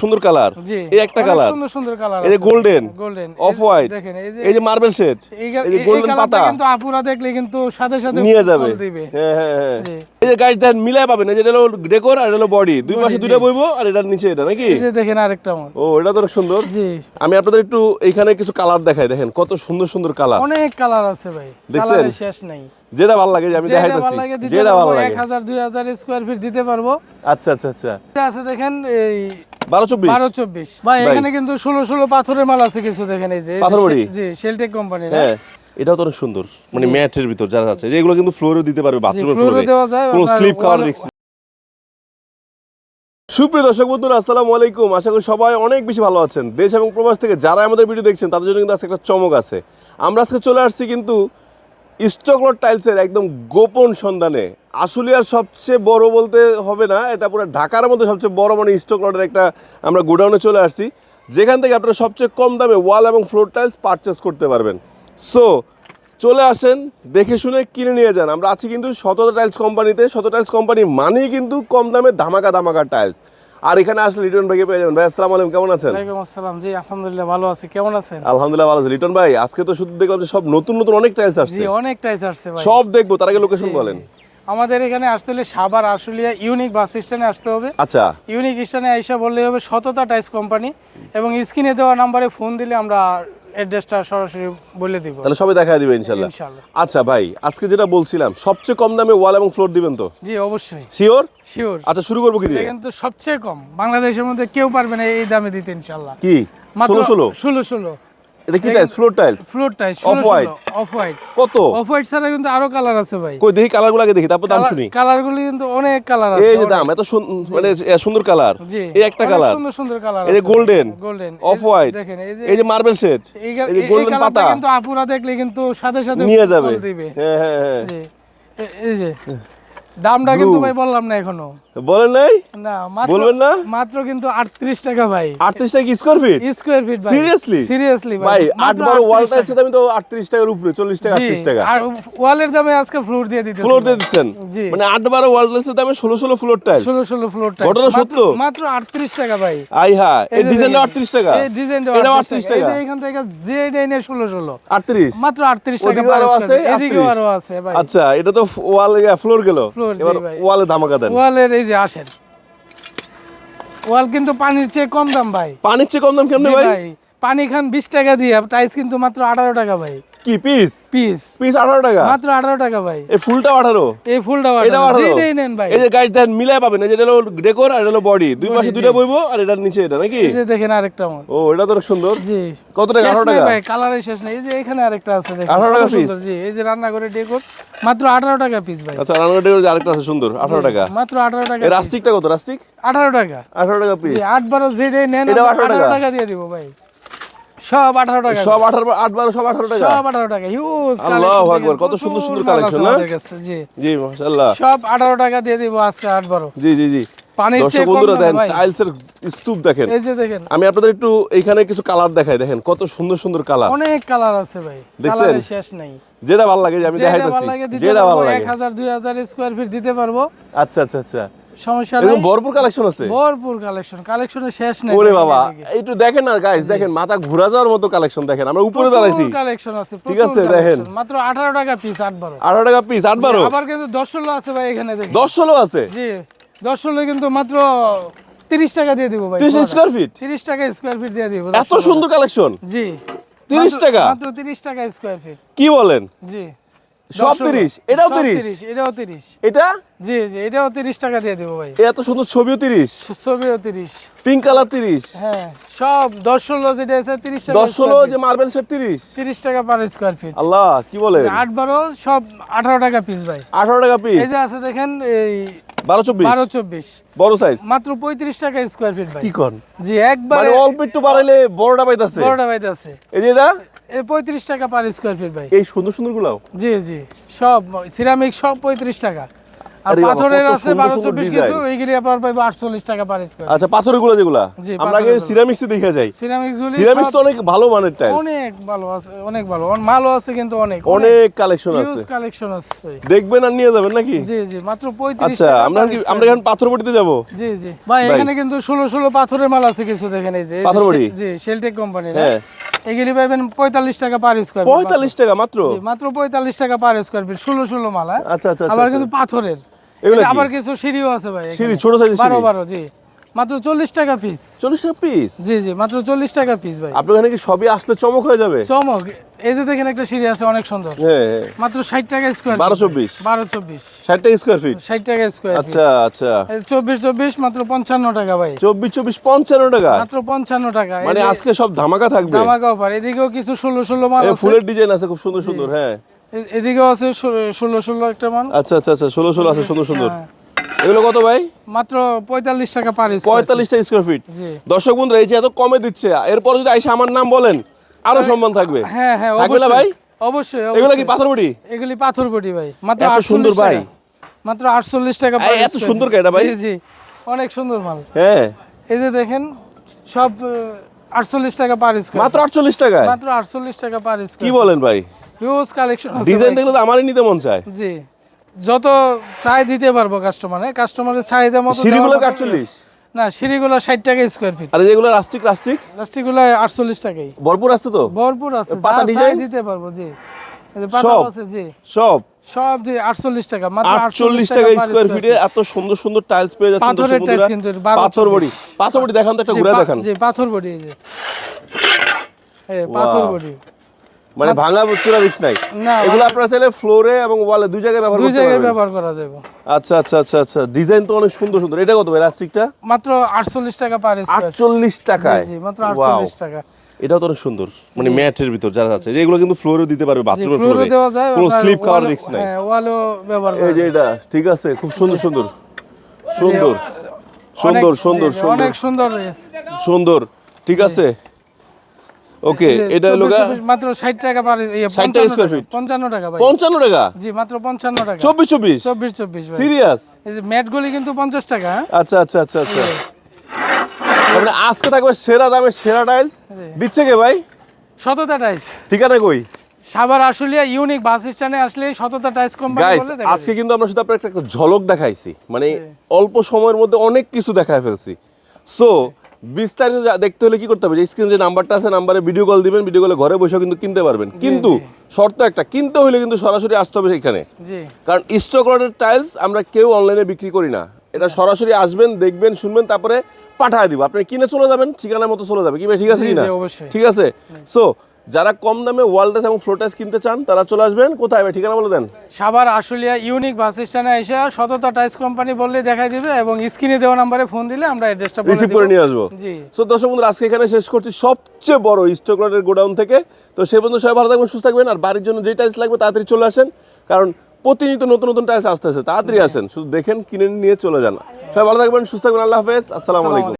সুন্দর কালার। এই একটা কালার। সুন্দর সুন্দর কালার এই যে golden, গোল্ডেন অফ হোয়াইট দেখেন এই যে এই যে মার্বেল শেড এই যে গোল্ডেন পাতা। কিন্তু আপুরা দেখলে কিন্তু সাথে সাথে নিয়ে যাবে। দিবে। হ্যাঁ হ্যাঁ হ্যাঁ। এই যে গাইড দেন মিলাই পাবেন। এই যে এটা হলো ডেকোর আর এটা হলো বডি দুই পাশে জি। দুইটা বইবো আর এটার নিচে এটা নাকি? এই যে দেখেন আরেকটা আমার। ও এটা তো অনেক সুন্দর। জি। আমি আপনাদের একটু এইখানে কিছু কালার দেখাই। দেখেন কত সুন্দর সুন্দর কালার অনেক কালার আছে ভাই। দেখছেন? শেষ নাই। যেটা ভালো লাগে আমি দেখাইতেছি। যেটা ভালো লাগে। এক হাজার দুই হাজার স্কোয়ার ফিট দিতে পারব। আচ্ছা আচ্ছা আচ্ছা। এটা আছে দেখেন এই বারো চব্বিশ? বারো চব্বিশ। ভাই এখানে কিন্তু ষোলো ষোলো পাথরের মাল আছে কিছু দেখেন এই যে পাথর বড়ি? জি শেলটেক কোম্পানি হ্যাঁ এটাও তো অনেক সুন্দর। মানে ম্যাটের ভিতর যারা আছে এগুলো কিন্তু ফ্লোরেও দিতে পারবে বাথরুমের ফ্লোরে ফ্লোরে দেওয়া যায় কোনো স্লিপ খাওয়ার রিস্ক সুপ্রিয় দর্শক বন্ধুরা আসসালামু আলাইকুম। আশা করি সবাই অনেক বেশি ভালো আছেন। দেশ এবং প্রবাস থেকে যারা আমাদের ভিডিও দেখছেন তাদের জন্য কিন্তু আজকে একটা চমক আছে। আমরা আজকে চলে আসছি কিন্তু স্টকলট টাইলসের একদম গোপন সন্ধানে। আশুলিয়ার সবচেয়ে বড় বলতে হবে না, এটা পুরো ঢাকার মধ্যে সবচেয়ে বড় মানে স্টকলটের একটা আমরা গোডাউনে চলে আসছি। যেখান থেকে আপনারা সবচেয়ে কম দামে ওয়াল এবং ফ্লোর টাইলস পারচেস করতে পারবেন। সো চলে আসেন, দেখে শুনে কিনে নিয়ে যান। আমরা আছি কিন্তু শতত টাইলস কোম্পানিতে। শত টাইলস কোম্পানি মানেই কিন্তু কম দামে ধামাকা ধামাকা টাইলস। আর এখানে আসলে লিটন ভাইকে পেয়ে যাবেন। ভাই আসসালামু আলাইকুম কেমন আছেন? ওয়ালাইকুম আসসালাম। জি আলহামদুলিল্লাহ ভালো আছি। কেমন আছেন? আলহামদুলিল্লাহ ভালো আছি। লিটন ভাই আজকে তো শুধু দেখলাম যে সব নতুন নতুন অনেক টাইলস আসছে। জি অনেক টাইলস আসছে ভাই। সব দেখব তার আগে লোকেশন বলেন। আমাদের এখানে আসতে হলে সাবার আশুলিয়া ইউনিক বাস স্ট্যান্ডে আসতে হবে। আচ্ছা। ইউনিক স্ট্যান্ডে আইসা বললেই হবে সততা টাইলস কোম্পানি এবং স্ক্রিনে দেওয়া নাম্বারে ফোন দিলে আমরা অ্যাড্রেসটা সরাসরি বলে দিব। তাহলে সবাই দেখা দিবে ইনশাল্লাহ। আচ্ছা ভাই আজকে যেটা বলছিলাম সবচেয়ে কম দামে ওয়াল এবং ফ্লোর দিবেন তো? জি অবশ্যই। শিওর শিওর আচ্ছা শুরু করব কি দিয়ে? কিন্তু সবচেয়ে কম। বাংলাদেশের মধ্যে কেউ পারবে না এই দামে দিতে ইনশাল্লাহ। কি? ষোলো ষোলো? ষোলো ষোলো। এটা কি tiles floor tiles floor tiles Off white? Off white কত? অফ হোয়াইট ছাড়া কিন্তু আরও কালার আছে ভাই। কই দেখি কালারগুলো আগে দেখি তারপর দাম শুনি। কালার গুলি কিন্তু অনেক কালার আছে এই যে দাম এত মানে সুন্দর কালার এই একটা কালার সুন্দর সুন্দর কালার এই যে গোল্ডেন গোল্ডেন অফ হোয়াইট দেখেন এই যে এই যে মার্বেল শেড এই যে কালারটা পাতা। কিন্তু আপুরা দেখলে কিন্তু সাথে সাথে নিয়ে যাবে। হ্যাঁ হ্যাঁ হ্যাঁ। এই যে। দামটা কিন্তু ভাই বললাম না এখনও। বলেন নাই? না বলবেন না? মাত্র কিন্তু 38 টাকা ভাই। আটত্রিশ টাকা স্কোয়ার ফিট স্কোয়ার ফিট ভাই। Seriously? সিরিয়াসলি ভাই। আট মাত্র বারো ওয়াল 38 টাইলসের তো আটত্রিশ টাকার উপরে চল্লিশ টাকা জি, আটত্রিশ টাকা। আর ওয়ালের দামে আজকে ফ্লোর দিয়ে দিতেছি ফ্লোর দিয়ে দিচ্ছেন। মানে আট বারো ওয়াল টাইলসের দামে ষোলো ষোলো ফ্লোর টাইলস ষোলো ষোলো ফ্লোর ঘটনা সত্য? মাত্র 38 টাকা ভাই। আই হ্যাঁ এই যে ডিজাইনটা দেখেন, আটত্রিশ টাকা। এই ডিজাইনটা 38 টাকা। এই যে এখান থেকে ডাইনে 16 16 আটত্রিশ। মাত্র 38 টাকা আরও আছে, 38 আরও আছে ভাই। আচ্ছা এটা তো ওয়াল ফ্লোর গেল। এবার ওয়ালে ধামাকা দেন। ওয়ালের এই যে আসেন। ওয়াল কিন্তু পানির চেয়ে কম দাম ভাই। পানির চেয়ে কম দাম কেমনে ভাই? ভাই। পানি খান 20 টাকা দিয়ে টাইস কিন্তু মাত্র 18 টাকা ভাই। কি পিস পিস পিস আঠারো টাকা? মাত্র 18 টাকা ভাই। এই ফুলটা আঠারো? এই ফুলটা এটা আঠারো? নেন ভাই। এই যে দেন মিলাই পাবেন। হলো ডেকোর আর এটা হলো বডি দুই পাশে দুইটা বইবো আর এটার নিচে এটা নাকি? এই যে দেখেন আরেকটা আমার। ও এটা তো সুন্দর। জি। কত টাকা? শেষ 18 নাই টাকা? ভাই কালারের শেষ নাই। এই যে এখানে আরেকটা আছে দেখেন। 18 টাকা piece? জি এই যে রান্না করে ডেকোর মাত্র 18 টাকা পিস ভাই। আচ্ছা ডেকোর আরেকটা আছে সুন্দর। আঠারো টাকা। মাত্র 18 টাকা রাস্টিকটা কত? রাস্টিক 18 টাকা। আঠারো টাকা পিস আট বারো যেটাই নেন এটাও আমরা 18 18 টাকা? টাকা দিয়ে দিব ভাই। সব 18 টাকা। সব আঠারো আট বারো সব আঠারো টাকা। সব 18 টাকা। হিউজ আল্লাহু আকবার, কত সুন্দর সুন্দর collection, না? জি। জি মাশাআল্লাহ। সব 18 টাকা দিয়ে দিব আজকে 8 বারো। জি জি জি। পানির চেয়ে কম টাইলসের স্তূপ দেখেন। এই যে দেখেন। আমি আপনাদের একটু এইখানে কিছু কালার দেখাই দেখেন কত সুন্দর সুন্দর কালার অনেক কালার আছে ভাই। দেখছেন? শেষ নাই। যেটা ভালো লাগে আমি দেখাইতেছি যেটা ভালো লাগে। 1000 2000 স্কয়ার ফিট দিতে পারব। আচ্ছা আচ্ছা আচ্ছা। সমস্যা নাই। ভরপুর কালেকশন আছে? ভরপুর কালেকশন কালেকশনের শেষ নাই ওরে বাবা একটু দেখেন না গাইস দেখেন মাথা ঘোরা যাওয়ার মতো কালেকশন দেখেন আমরা উপরে দাঁড়াইছি। কালেকশন আছে ঠিক আছে, দেখেন। মাত্র 18 টাকা পিস 8 বারো। আঠারো টাকা পিস আট বারো। আবার কিন্তু 10 ষোলো আছে ভাই এখানে দেখি দশ ষোলো আছে? জি 10 ষোলো কিন্তু মাত্র 30 টাকা দিয়ে দিব ভাই। তিরিশ স্কোয়ার ফিট 30 টাকা স্কয়ার ফিট দিয়ে দিব এত সুন্দর কালেকশন জি। 30 টাকা? মাত্র 30 টাকা স্কয়ার ফিট কি বলেন? জি। সব 30 এটাও 30 এটাও 30 এটা? জি জি এটাও 30 টাকা দিয়ে দিব ভাই। এত সুন্দর ছবিও তিরিশ। ছবিও 30 পিঙ্ক কালার তিরিশ। হ্যাঁ সব 10 ষোলো যেটা আছে 30 টাকা দশ ষোলো square যে মার্বেল সেট তিরিশ। feet। 30 টাকা পার স্কয়ার ফিট আল্লাহ কি বলেন? আট বারো সব 18 টাকা পিস ভাই। আঠারো টাকা পিস এই যে আছে দেখেন এই বারো চব্বিশ। বারো চব্বিশ। বড় সাইজ মাত্র পঁয়ত্রিশ টাকা স্কোয়ার ফিট ভাই। কি কন? জি একবারে মানে অল্প একটু বাড়াইলে বড়টা পাইতাছে। বড়টা ভাইতে আছে এই যে এটা? পঁয়ত্রিশ টাকা পার স্কোয়ার ফিট ভাই। এই সুন্দর সুন্দর গুলাও? জি জি। সব সিরামিক সব পঁয়ত্রিশ টাকা। আর পাথরের আছে বারো চব্বিশ। কিছু এইগুলি আপনার পাইবো আটচল্লিশ টাকা পার স্কোয়ার আচ্ছা পাথরেরগুলো যেগুলা আমরা আগে সিরামিক্সে দেখে যাই। সিরামিক্স সিরামিক্স তো অনেক ভালো মানের টাইলস অনেক ভালো আছে অনেক ভালো। মালও আছে কিন্তু অনেক। অনেক কালেকশন আছে। হিউজ কালেকশন আছে দেখবেন আর নিয়ে যাবেন নাকি? জি জি মাত্র পঁয়ত্রিশ আচ্ছা আমরা কি আমরা এখন পাথর বটিতে যাব? জি জি। ভাই এখানে কিন্তু ষোলো ষোলো পাথরের মাল আছে কিছু দেখেন এই যে। পাথর বড়ি? জি শেলটেক কোম্পানি হ্যাঁ। এগুলি পাইবেন পঁয়তাল্লিশ টাকা পার স্কোয়ার পঁয়তাল্লিশ টাকা মাত্র? মাত্র পঁয়তাল্লিশ টাকা পার স্কোয়ার ফিট ষোলো ষোলো মাল। হ্যাঁ? আচ্ছা আচ্ছা আবার আচ্ছা। কিন্তু পাথরের। আবার কিছু সিঁড়িও আছে ভাই। সিঁড়ি ছোট সাইজের বারো বারো জি। মাত্র চল্লিশ টাকা পিস চল্লিশ টাকা পিস জি জি মাত্র চল্লিশ টাকা পিস ভাই। আপনার এখানে কি সবই আসলে চমক হয়ে যাবে? চমক। এই যে দেখেন একটা সিঁড়ি আছে অনেক সুন্দর। হ্যাঁ হ্যাঁ। মাত্র ষাট টাকা স্কোয়ার বারো চব্বিশ। বারো চব্বিশ। টাকা স্কোয়ার ফিট ষাট টাকা স্কোয়ার আচ্ছা আচ্ছা। চব্বিশ চব্বিশ মাত্র পঞ্চান্ন টাকা ভাই। চব্বিশ চব্বিশ পঞ্চান্ন টাকা? মাত্র পঞ্চান্ন টাকা। মানে আজকে সব ধামাকা থাকবে? জামাকা অফার এদিকেও কিছু ষোলো ষোলো মাল আছে। ফুলের ডিজাইন আছে খুব সুন্দর সুন্দর হ্যাঁ। এদিকেও আছে ষোলো- ষোলো ষোলো একটা মাল। আচ্ছা আচ্ছা আচ্ছা ষোলো ষোলো আছে সুন্দর সুন্দর। হ্যাঁ। এগুলো কত ভাই? মাত্র পঁয়তাল্লিশ টাকা পার স্কোয়ার পঁয়তাল্লিশটা স্কোয়ার ফিট দর্শক বন্ধুরা এই যে এত কমে দিচ্ছে এরপর যদি আইসা আমার নাম বলেন আরও সম্মান থাকবে। হ্যাঁ হ্যাঁ থাকবে না ভাই? অবশ্যই এগুলো কি অবশ্যই। পাথর বড়ি এগুলি পাথর ভাই। মাত্র এত সুন্দর ভাই। মাত্র আটচল্লিশ টাকা এত সুন্দর কেটা ভাই? জি অনেক সুন্দর মাল। হ্যাঁ। এই যে দেখেন সব আটচল্লিশ টাকা পার স্কোয়ার মাত্র আটচল্লিশ টাকায়? মাত্র আটচল্লিশ টাকা পার কি বলেন ভাই? হিউজ কালেকশন ডিজাইন দেখলে তো আমারই নিতে মন চায়। জি। যত চাই দিতে পারব কাস্টমারে কাস্টমারের চাহিদা মতো সিঁড়িগুলো আটচল্লিশ না সিঁড়িগুলো ষাট টাকা স্কোয়ার ফিট আর যেগুলো রাস্টিক রাস্টিক প্লাস্টিকগুলো আটচল্লিশ টাকাই। ভরপুর আছে তো? ভরপুর আছে। পাতা যা design? দিতে পারব জি। এই যে পাতা সব? আছে জি। সব? সব জি আটচল্লিশ টাকা মাত্র আটচল্লিশ টাকা per স্কোয়ার ফিটে এত সুন্দর সুন্দর টাইলস পেয়ে যাচ্ছেন পাথরের বন্ধুরা। কিন্তু, পাথর। বড়ি। পাথর বড়ি দেখান তো একটা ঘুরে দেখান। জি পাথর বডি এই যে। এই পাথর. বডি। মানে ভাঙা চূড়া রিক্স নাই। এগুলো আপনারা চাইলে ফ্লোরে এবং ওয়ালে দুই জায়গায় ব্যবহার দুই জায়গায় ব্যবহার করা যাবে। আচ্ছা আচ্ছা আচ্ছা আচ্ছা। ডিজাইন তো অনেক সুন্দর সুন্দর। এটা কত ভাই রাস্টিকটা মাত্র আটচল্লিশ টাকা পার স্কোয়ার আটচল্লিশ টাকায়? জি মাত্র Wow. আটচল্লিশ টাকা। এটাও তো অনেক সুন্দর। মানে ম্যাটের ভিতর যারা আছে এগুলো কিন্তু ফ্লোরেও দিতে পারবে জি বাথরুমের ফ্লোরে ফ্লোরে দেওয়া যায় কোনো স্লিপ খাওয়ার রিক্স নাই। হ্যাঁ ওয়ালও ব্যবহার করা এই যে এটা ঠিক আছে খুব সুন্দর সুন্দর। সুন্দর। সুন্দর সুন্দর সুন্দর। অনেক সুন্দর হয়েছে। সুন্দর ঠিক আছে। ওকে এটা হলো 24, 24, মাত্র ষাট টাকা পার ইয়ে, 60 টাকা 55 square টাকা, পঞ্চান্ন টাকা ভাই। পঞ্চান্ন টাকা? জি মাত্র পঞ্চান্ন টাকা। চব্বিশ চব্বিশ? চব্বিশ চব্বিশ ভাই। সিরিয়াস এই যে ম্যাট গুলি কিন্তু পঞ্চাশ টাকা হ্যাঁ? আচ্ছা আচ্ছা আচ্ছা আচ্ছা। মানে আজকে থাকবে সেরা দামে সেরা টাইলস দিচ্ছে কে ভাই? সততা টাইস ঠিকানা কই? সাভার আশুলিয়া ইউনিক বাস স্ট্যান্ডে আসলে সততা টাইস কোম্পানি বলে আজকে কিন্তু আমরা শুধু আপনার একটা ঝলক দেখাইছি। মানে অল্প সময়ের মধ্যে অনেক কিছু দেখায় ফেলছি। সো বিস্তারিত যা- দেখতে হলে কি করতে হবে? স্ক্রিনে যে নাম্বারটা আছে নাম্বারে ভিডিও কল দিবেন ভিডিও কলে ঘরে বসেও কিন্তু কিনতে পারবেন। কিন্তু শর্ত একটা কিনতে হলে কিন্তু সরাসরি আসতে হবে এখানে কারণ স্টক টাইলস আমরা কেউ অনলাইনে বিক্রি করি না। এটা সরাসরি আসবেন দেখবেন শুনবেন তারপরে পাঠায় দিব। আপনি কিনে চলে যাবেন ঠিকানার মতো চলে যাবে। কি ভাই ঠিক আছে কি না ঠিক আছে? সো যারা কম দামে ওয়াল এবং ফ্লোর টাইলস কিনতে চান তারা চলে আসবেন। কোথায় ঠিকানা বলে দেন। সাভার আশুলিয়া ইউনিক বাস স্ট্যান্ডে এসে সততা টাইস কোম্পানি বললে দেখাই দিবে এবং স্ক্রিনে দেওয়া নাম্বারে ফোন দিলে আমরা অ্যাড্রেসটা বলে রিসিভ করে নিয়ে আসব। জি। সো দর্শক বন্ধুরা আজকে এখানে শেষ করছি সবচেয়ে বড় স্টকলটের গোডাউন থেকে। তো সে পর্যন্ত সবাই ভালো থাকবেন সুস্থ থাকবেন আর বাড়ির জন্য যে টাইলস লাগবে তাড়াতাড়ি চলে আসেন। কারণ প্রতিনিয়ত নতুন নতুন টাইলস আসতেছে তাড়াতাড়ি আসেন। শুধু দেখেন কিনে নিয়ে চলে যান। সবাই ভালো থাকবেন সুস্থ থাকবেন আল্লাহ হাফেজ। আসসালামু আলাইকুম।